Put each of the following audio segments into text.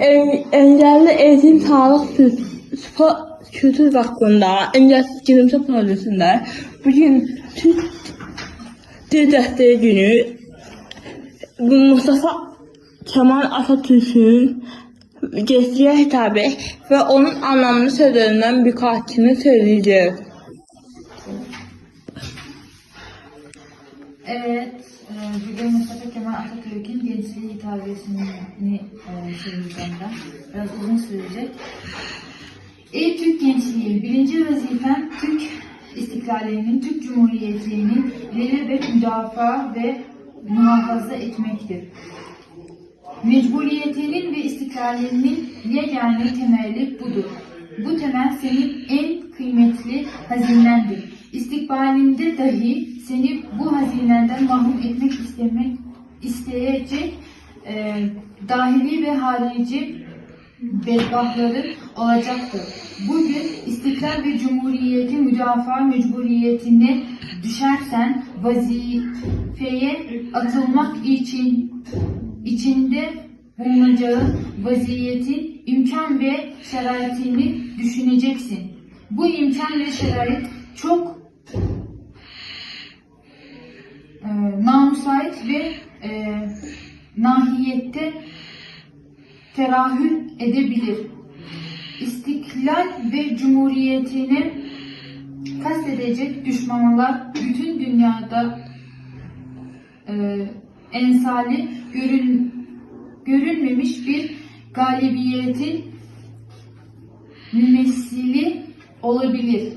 en, engelli eğitim sağlık spor kültür hakkında engelsiz gülümse projesinde bugün Türk Dil Dəstəyi günü Mustafa Kemal Atatürk'ün gençliğe hitabı ve onun anlamlı sözlerinden birkaçını söyleyeceğiz. Evet, e, bugün Mustafa Kemal Atatürk'ün gençliği hitabesini e, ben. Biraz uzun sürecek. Ey Türk gençliği, birinci vazifem Türk istiklalinin, Türk Cumhuriyeti'nin ilelebet müdafaa ve muhafaza etmektir. Mecburiyetinin ve istiklalinin yegane temeli budur. Bu temel senin en kıymetli hazinendir. İstikbalinde dahi seni bu hazinenden mahrum etmek istemek isteyecek e, dahili ve harici bedbahtları olacaktır. Bugün istiklal ve cumhuriyeti müdafaa mecburiyetine düşersen vazifeye atılmak için içinde bulunacağı vaziyetin imkan ve şeraitini düşüneceksin. Bu imkan ve şerait çok namusait ve e, nahiyette terahül edebilir. İstiklal ve cumhuriyetini kastedecek düşmanlar bütün dünyada e, ensali görün, görünmemiş bir galibiyetin mümessili olabilir.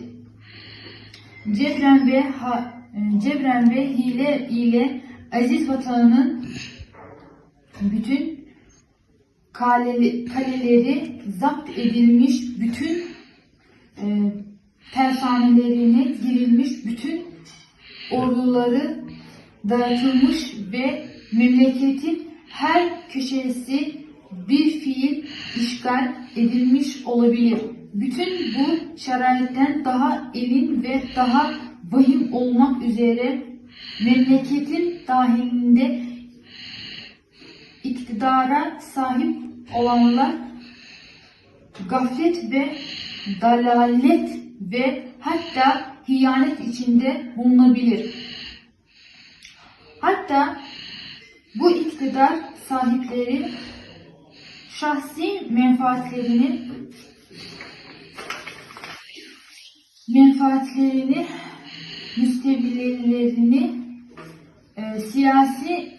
Cebren ve ha, e, cebren ve hile ile aziz vatanının bütün kale- kaleleri zapt edilmiş, bütün e, tersanelerine girilmiş, bütün orduları dağıtılmış ve memleketin her köşesi bir fiil işgal edilmiş olabilir. Bütün bu şeraitten daha elin ve daha vahim olmak üzere memleketin dahilinde iktidara sahip olanlar gaflet ve dalalet ve hatta hiyanet içinde bulunabilir. Hatta bu iktidar sahipleri şahsi menfaatlerini menfaatlerini müstevlilerini e, siyasi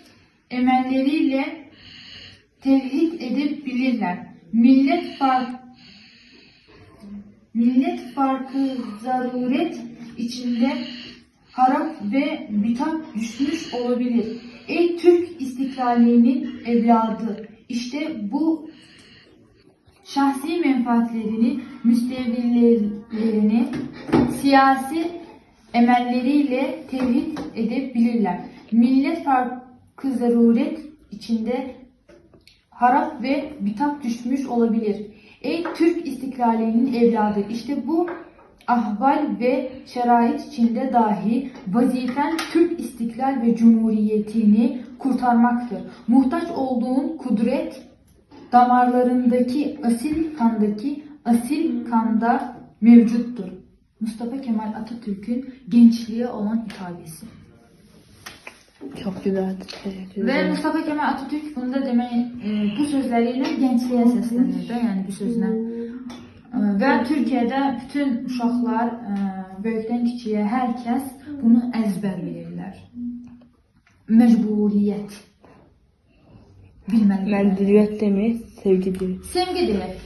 emelleriyle tevhid edebilirler. Millet fark millet farkı zaruret içinde harap ve bitap düşmüş olabilir. Ey Türk istiklalinin evladı! İşte bu şahsi menfaatlerini, müstevlilerini siyasi emelleriyle tevhid edebilirler. Millet farkı zaruret içinde harap ve bitap düşmüş olabilir. Ey Türk istiklalinin evladı işte bu ahval ve şerait içinde dahi vazifen Türk istiklal ve cumhuriyetini kurtarmaktır. Muhtaç olduğun kudret damarlarındaki asil kandaki asil kanda mevcuttur. Mustafa Kemal Atatürk'ün gençliğe olan hitabesi. Çok güzel. Teşekkür Ve. Mustafa Kemal Atatürk bunu da demeyi e, bu sözleriyle gençliğe seslenirdi. Yani bu sözle. E, ve Türkiye'de bütün uşaqlar, e, böyükdən kiçiyə hər kəs bunu əzbərləyirlər. Məcburiyyət. Bilməlidirlər. Mendiliyet demir, sevgi değil. Sevgi deyək.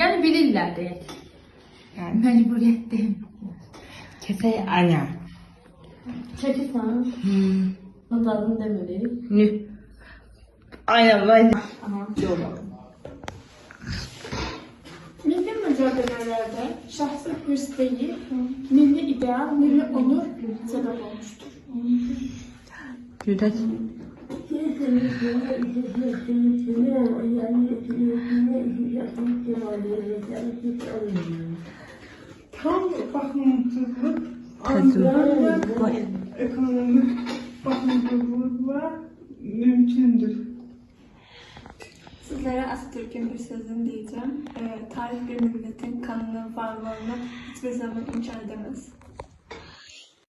Yəni bilirlər deyək. Yani Məcburiyyət deyil. Kese ana. Çekirsen. Hmm. Nazarın demiri. Ne? Aynen ben. Aha. Milli mücadelelerde şahsi hırs değil, milli ideal, milli onur sebep olmuştur. Güzel. Bakımsızlık, ancak ekonomik bakımsızlıkla mümkündür. Sizlere Atatürk'ün bir sözünü diyeceğim. Ee, tarih bir milletin kanını, varlığını hiçbir zaman inkar edemez.